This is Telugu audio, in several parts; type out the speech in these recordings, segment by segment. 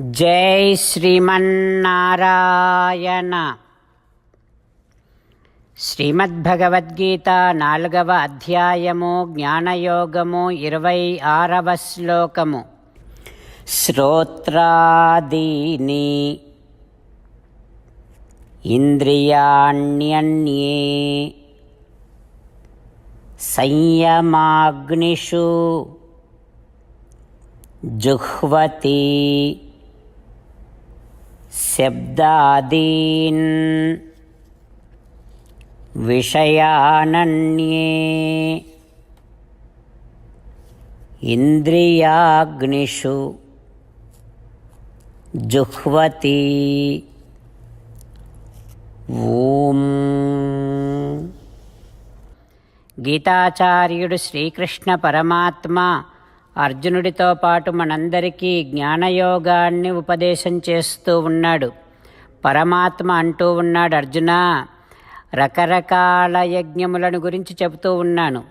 జై శ్రీమన్నారాయణ. శ్రీమద్భగవద్గీత నాలుగవ అధ్యాయము జ్ఞానయోగము ఇరవై ఆరవ శ్లోకము. శ్రోత్రాదీని ఇంద్రియాణ్యన్యే సంయమాగ్నిషు జుహ్వతి శబ్దాదీన్ విషయానన్యే ఇంద్రియాగ్నిషు జుహ్వతి ఓం గీతాచార్యుడు శ్రీకృష్ణ పరమాత్మ అర్జునుడితో పాటు మనందరికీ జ్ఞానయోగాన్ని ఉపదేశం చేస్తూ ఉన్నాడు. పరమాత్మ అంటూ ఉన్నాడు అర్జున రకరకాల యజ్ఞములను గురించి చెబుతూ ఉన్నాను.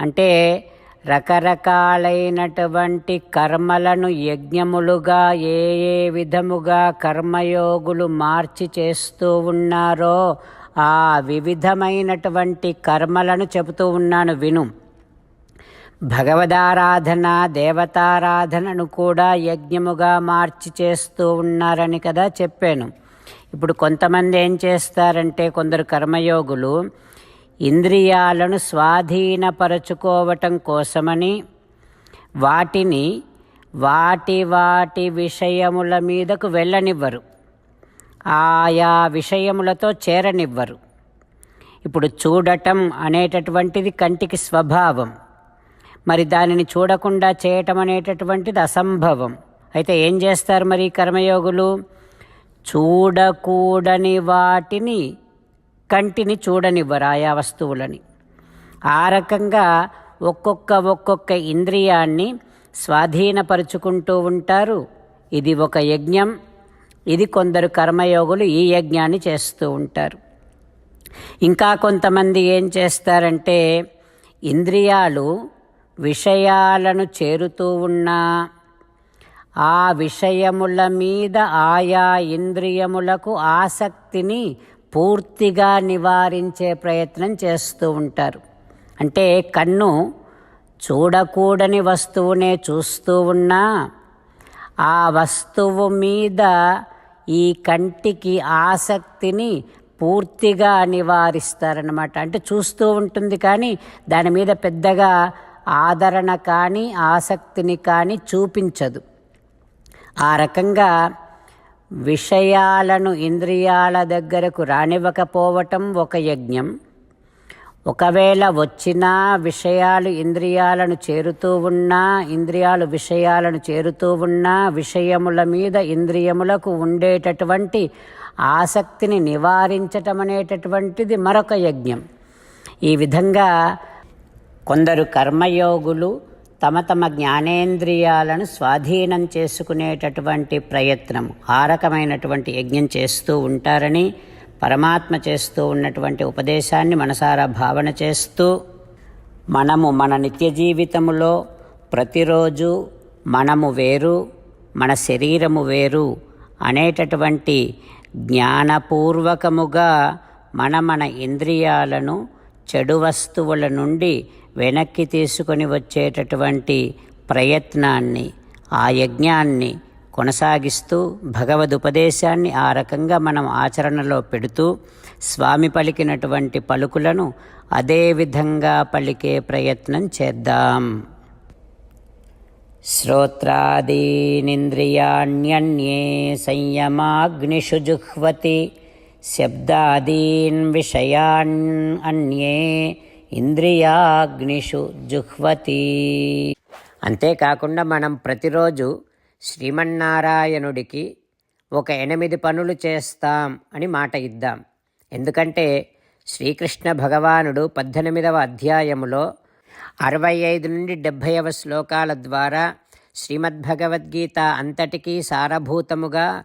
అంటే రకరకాలైనటువంటి కర్మలను యజ్ఞములుగా ఏ ఏ విధముగా కర్మయోగులు మార్చి చేస్తూ ఉన్నారో ఆ వివిధమైనటువంటి కర్మలను చెబుతూ ఉన్నాను. విను. భగవదారాధన దేవతారాధనను కూడా యజ్ఞముగా మార్చి చేస్తూ ఉన్నారని కదా చెప్పాను. ఇప్పుడు కొంతమంది ఏం చేస్తారంటే కొందరు కర్మయోగులు ఇంద్రియాలను స్వాధీనపరచుకోవటం కోసమని వాటిని వాటి వాటి విషయముల మీదకు వెళ్ళనివ్వరు. ఆయా విషయములతో చేరనివ్వరు. ఇప్పుడు చూడటం అనేటటువంటిది కంటికి స్వభావం. మరి దానిని చూడకుండా చేయటం అనేటటువంటిది అసంభవం. అయితే ఏం చేస్తారు మరి కర్మయోగులు? చూడకూడని వాటిని కంటిని చూడనివ్వరు ఆయా వస్తువులని. ఆ రకంగా ఒక్కొక్క ఒక్కొక్క ఇంద్రియాన్ని స్వాధీనపరుచుకుంటూ ఉంటారు. ఇది ఒక యజ్ఞం. ఇది కొందరు కర్మయోగులు ఈ యజ్ఞాన్ని చేస్తూ ఉంటారు. ఇంకా కొంతమంది ఏం చేస్తారంటే ఇంద్రియాలు విషయాలను చేరుతూ ఉన్నా ఆ విషయముల మీద ఆయా ఇంద్రియములకు ఆసక్తిని పూర్తిగా నివారించే ప్రయత్నం చేస్తూ ఉంటారు. అంటే కన్ను చూడకూడని వస్తువునే చూస్తూ ఉన్నా ఆ వస్తువు మీద ఈ కంటికి ఆసక్తిని పూర్తిగా నివారిస్తారనమాట అంటే చూస్తూ ఉంటుంది కానీ దాని మీద పెద్దగా ఆదరణ కానీ ఆసక్తిని కానీ చూపించదు. ఆ రకంగా విషయాలను ఇంద్రియాల దగ్గరకు రానివ్వకపోవటం ఒక యజ్ఞం. ఒకవేళ వచ్చినా విషయాలు ఇంద్రియాలను చేరుతూ ఉన్నా ఇంద్రియాలు విషయాలను చేరుతూ ఉన్నా విషయముల మీద ఇంద్రియములకు ఉండేటటువంటి ఆసక్తిని నివారించటం అనేటటువంటిది మరొక యజ్ఞం. ఈ విధంగా కొందరు కర్మయోగులు తమ తమ జ్ఞానేంద్రియాలను స్వాధీనం చేసుకునేటటువంటి ప్రయత్నం ఆ రకమైనటువంటి యజ్ఞం చేస్తూ ఉంటారని పరమాత్మ చేస్తూ ఉన్నటువంటి ఉపదేశాన్ని మనసారా భావన చేస్తూ మనము మన నిత్య జీవితములో ప్రతిరోజు మనము వేరు మన శరీరము వేరు అనేటటువంటి జ్ఞానపూర్వకముగా మన మన ఇంద్రియాలను చెడు వస్తువుల నుండి వెనక్కి తీసుకొని వచ్చేటటువంటి ప్రయత్నాన్ని ఆ యజ్ఞాన్ని కొనసాగిస్తూ భగవదుపదేశాన్ని ఆ రకంగా మనం ఆచరణలో పెడుతూ స్వామి పలికినటువంటి పలుకులను అదే విధంగా పలికే ప్రయత్నం చేద్దాం. శ్రోత్రాదీనింద్రియాణ్యన్యే సంయమాగ్నిషు జుహ్వతి శబ్దాదీన్ విషయాన్ అన్యే ఇంద్రియాగ్నిషు జుహ్వతి. అంతేకాకుండా మనం ప్రతిరోజు శ్రీమన్నారాయణుడికి ఒక ఎనిమిది పనులు చేస్తాం అని మాట ఇద్దాం. ఎందుకంటే శ్రీకృష్ణ భగవానుడు పద్దెనిమిదవ అధ్యాయములో అరవై ఐదు నుండి డెబ్భైవ శ్లోకాల ద్వారా శ్రీమద్భగవద్గీత అంతటికీ సారభూతముగా